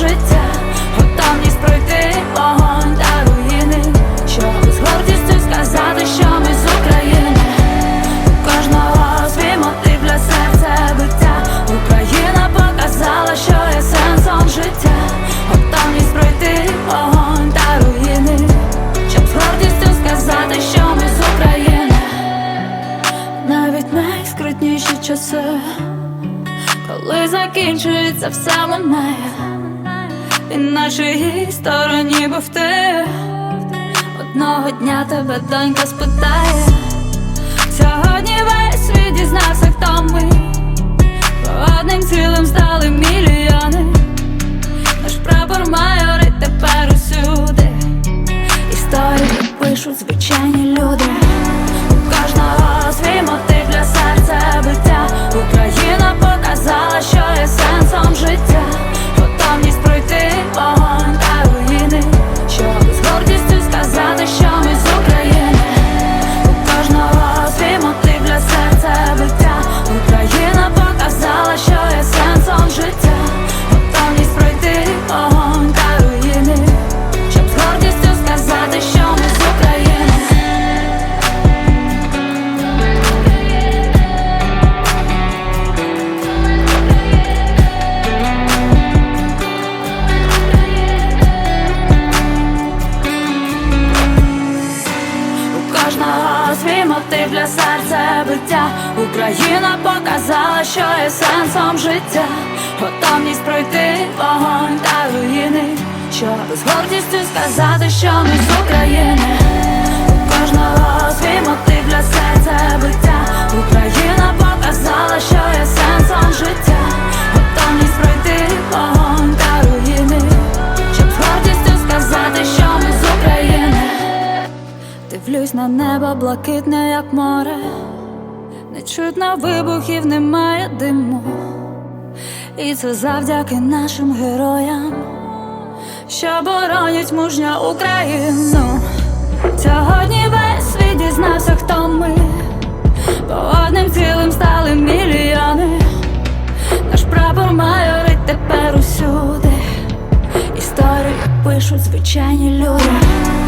життя. Готовність пройти вогонь та руїни. Щоб з гордістю сказати, що ми з України. У кожного свій мотив для серця биття. Україна показала, що є сенсом життя. Готовність пройти вогонь та руїни. Щоб з гордістю сказати, що ми з України. Навіть найскрутніші часи, коли закінчується все минає, і нашій стороні був ти. Одного дня тебе донька спитає. Сьогодні весь світ дізнався, хто ми. Бо одним цілим стали мільйони. Наш прапор майорить тепер усюди. Історії пишуть звичайні люди. Кожного свій мотив для серця биття. Україна показала, що є сенсом життя. Готовність пройти вогонь та руїни. Щоб з гордістю сказати, що ми з України. На небо блакитне, як море, не чутно вибухів, немає диму. І це завдяки нашим героям, що боронять мужня Україну. Сьогодні весь світ дізнався, хто ми, бо одним цілим стали мільйони. Наш прапор майорить тепер усюди. Історію пишуть звичайні люди.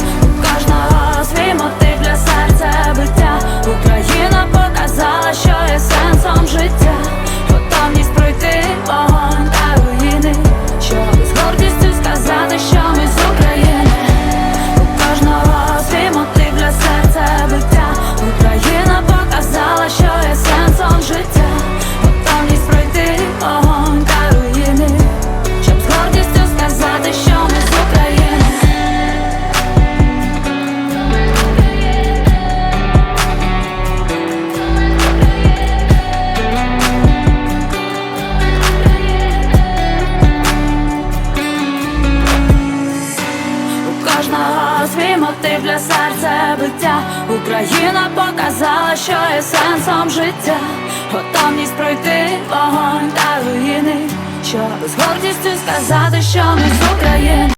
Кожного мотив для серця биття. Україна показала, що є сенсом життя. Готовність пройти вогонь та руїни. Щоб з гордістю сказати, що ми з України.